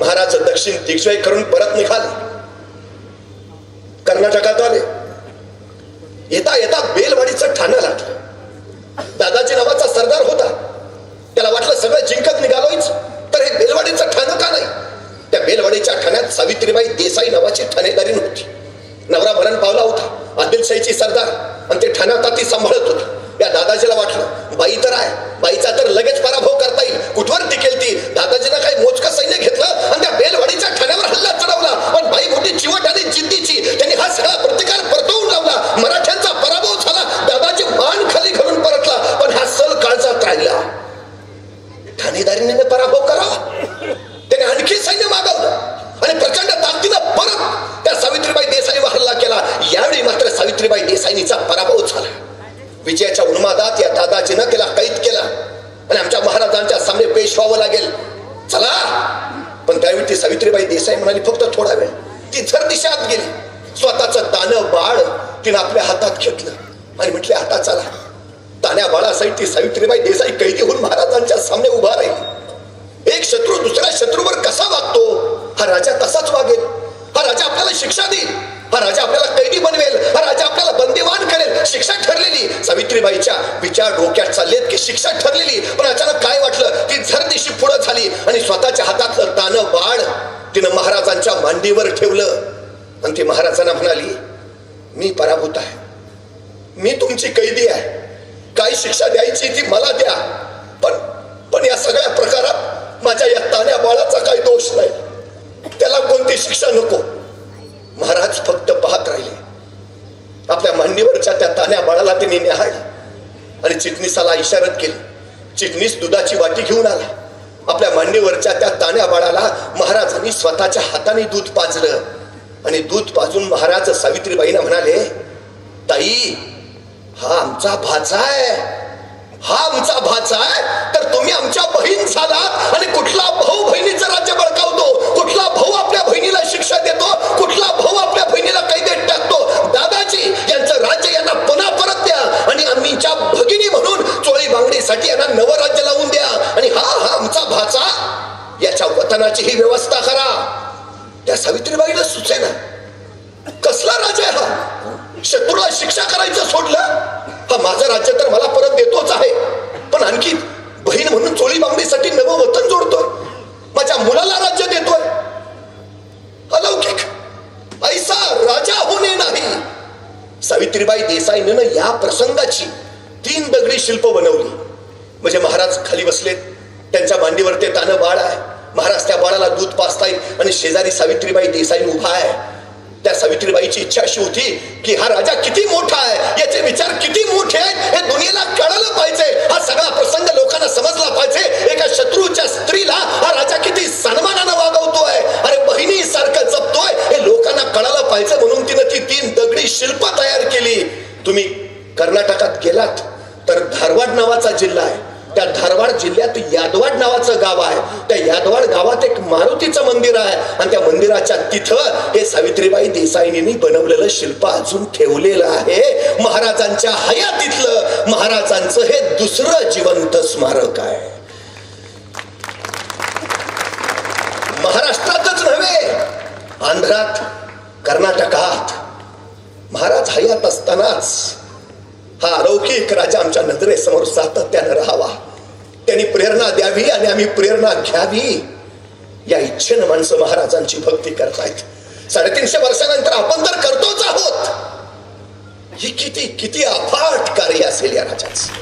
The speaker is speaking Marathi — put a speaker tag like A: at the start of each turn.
A: महाराज दक्षिण दिग्जय करून परत निघाले. कर्नाटकात आले येता येता बेलवाडीचं ठाणं लागलं. दादाजी नावाचा सरदार होता. त्याला वाटलं सगळं जिंकत निघालोयच तर हे बेलवाडीचं ठाणं का नाही? त्या बेलवाडीच्या ठाण्यात सावित्रीबाई देसाई नावाची ठाणेदारी नव्हती. नवरा मरण पावला होता आदिलशाहीची सरदार आणि ते ठाण्यात ती सांभाळत होता. या दादाजीला वाटलं बाई तर आहे बाईचा तर लगेच पराभव सावित्रीबाई देसाईंचा पराभव झाला. विजयाच्या उन्मादात या दादाजीनं त्याला कैद केला. आणि आमच्या महाराजांच्या सामने पेश व्हावं लागेल. चला. पण त्यावेळी ती सावित्रीबाई देसाई म्हणाली फक्त थोडा वेळ. ती झर दिशात गेली स्वतःचं दानं बाळ तिनं आपल्या हातात घेतलं. आणि म्हटले आता चला. तान्या बाळासाठी ती सावित्रीबाई देसाई कैदी होऊन महाराजांच्या सामने उभा राहील. एक शत्रू दुसऱ्या शत्रूवर कसा वागतो? हा राजा तसाच वागेल. हा राजा आपल्याला शिक्षा देईल. हा राजा आपल्याला कैदी बनवेल. शिक्षा ठरलेली. सावित्रीबाईच्या विचार डोक्यात चाललेत की शिक्षा ठरलेली. पण अचानक काय वाटलं? ती झरदिशी पुढं झाली आणि स्वतःच्या हातातलं तानं बाळ तिनं महाराजांच्या मांडीवर ठेवलं. आणि ती महाराजांना म्हणाली मी पराभूत आहे. मी तुमची कैदी आहे. काय शिक्षा द्यायची ती मला द्या. पण पण या सगळ्या प्रकारात माझ्या या तान्या बाळाचा काही दोष नाही. त्याला कोणती शिक्षा नको महाराज फक्त पाहत राहिले आपल्या त्या तान्या बाळाला त्यांनी न्याहाळलं. आणि चिटणीसाला इशारत केली. चिटणीस दुधाची वाटी घेऊन आला. आपल्या मांडीवरच्या त्या तान्या बाळाला महाराजांनी स्वतःच्या हाताने दूध पाजलं. आणि दूध पाजून महाराज सावित्रीबाईंना म्हणाले ताई हा आमचा भाचा आहे. हा आमचा भाचा आहे. तर तुम्ही आमच्या बहीण झालात आणि कुठला भाऊ बहिणीचं राज्य बळकावतो साठी बांगडीसाठी यांना नवराज्य लावून द्या. आणि हा हा आमचा भाचा याच्या वतनाची ही व्यवस्था करा. त्या सावित्रीबाईला सुचेना. कसला राजा आहे हा? शत्रूला शिक्षा करायचं सोडलं? हा माझं राज्य तर मला परत देतोच आहे. पण आणखी बहीण म्हणून चोळी मागणीसाठी नवं वतन जोडतोय. माझ्या मुलाला राज्य देतोय. अलौकिक. ऐसा राजा होणे नाही. सावित्रीबाई देसाईनं या प्रसंगाची तीन दगडी शिल्प बनवली. म्हणजे महाराज खाली बसलेत. त्यांच्या मांडीवर ते तानं बाळ आहे. महाराज त्या बाळाला दूध पाचतायत आणि शेजारी सावित्रीबाई देसाई उभा आहे. त्या सावित्रीबाईची इच्छा अशी होती की हा राजा किती मोठा आहे याचे विचार किती मोठे आहेत हे दुनियेला कळलं पाहिजे. हा सगळा प्रसंग लोकांना समजला पाहिजे. एका शत्रूच्या स्त्रीला हा राजा किती सन्मानानं वागवतोय. अरे बहिणी सारखं जपतोय. हे लोकांना कळालं पाहिजे म्हणून तिनं ती तीन दगडी शिल्प तयार केली. तुम्ही कर्नाटकात गेलात तर धारवाड नावाचा जिल्हा आहे. त्या धारवाड जिल्ह्यात यादवाड नावाचं गाव आहे. त्या यादवाड गावात एक मारुतीचं मंदिर आहे. आणि त्या मंदिराच्या तिथं हे सावित्रीबाई देसाईंनी बनवलेलं शिल्प अजून ठेवलेलं आहे. महाराजांच्या हयातीतलं महाराजांचं हे दुसरं जिवंत स्मारक आहे. महाराष्ट्रातच नव्हे आंध्रात कर्नाटकात. महाराज हयात असतानाच हा अलौकिक राजा आमच्या नजरेसमोर सातत्यानं राहावा. त्यांनी प्रेरणा द्यावी आणि आम्ही प्रेरणा घ्यावी. या इच्छेनं माणसं महाराजांची भक्ती करतायत. साडेतीनशे वर्षानंतर आपण तर करतोच आहोत. ही किती किती अफाट कार्य असेल या राजाचं.